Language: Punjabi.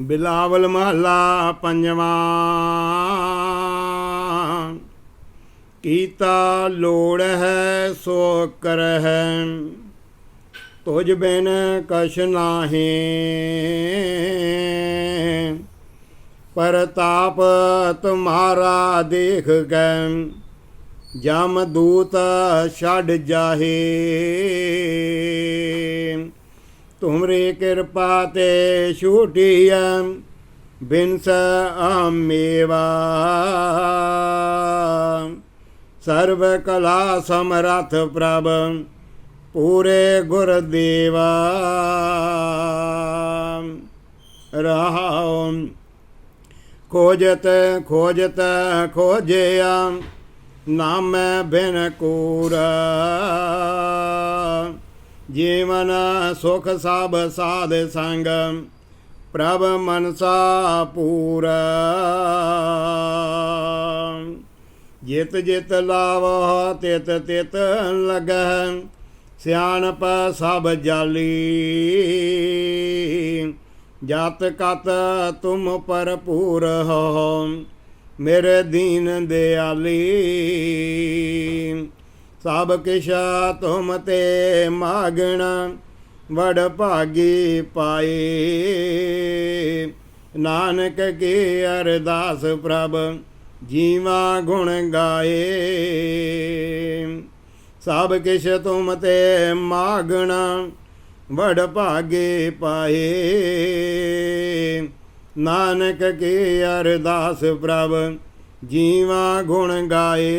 ਬਿਲਾਵਲ ਮਹੱਲਾ ਪੰਜਵਾਂ। ਕੀਤਾ ਲੋੜ ਹੈ, ਸੋ ਕਰਹਿ। ਤੁਝ ਬਿਨ ਕਛ ਨਾਹੀ। ਪ੍ਰਤਾਪ ਤੁਮਾਰਾ ਦੇਖ ਕੈ ਜਮ ਦੂਤ ਛੱਡ ਜਾਹੇ। ਕਿਰਪਾ ਤੇ ਛੂਟੀਐ ਬਿਨਸ ਆਮੇਵਾ। ਸਰਬ ਕਲਾ ਸਮਰਥ ਪ੍ਰਭ, ਪੂਰੇ ਗੁਰ ਦੇਵਾ ਰਹਾਉ, ਖੋਜਤ ਖੋਜਤ, ਖੋਜਿਆ, ਨਾਮੈ ਬਿਨ ਕੂਰਾ। ਜੀਵਨ ਸੁਖ ਸਭ ਸਾਧ ਸੰਗ, ਪ੍ਰਭ ਮਨਸਾ ਪੂਰਾ। ਜਿਤ ਜਿਤ ਲਾਵ, ਤਿਤ ਤਿਤ ਲਗੈ ਸਿਆਣਪ ਸਭ ਜਾਲੀ। ਜਤ ਕਤ ਤੁਮ ਭਰਪੂਰ ਹੋ, ਮੇਰੇ ਦੀਨ ਦਿਆਲੀ। ਸਭ ਕਿਛ ਤੁਮ ਤੇ ਮਾਗਣਾ, ਵਡ ਭਾਗੀ ਪਾਏ। ਨਾਨਕ ਕੀ ਅਰਦਾਸ ਪ੍ਰਭ, ਜੀਵਾ ਗੁਣ ਗਾਏ। ਸਭ ਕਿਛ ਤੁਮ ਤੇ ਮਾਗਣਾ, ਵਡ ਭਾਗੇ ਪਾਏ। ਨਾਨਕ ਕੀ ਅਰਦਾਸ ਪ੍ਰਭ, ਜੀਵਾ ਗੁਣ ਗਾਏ।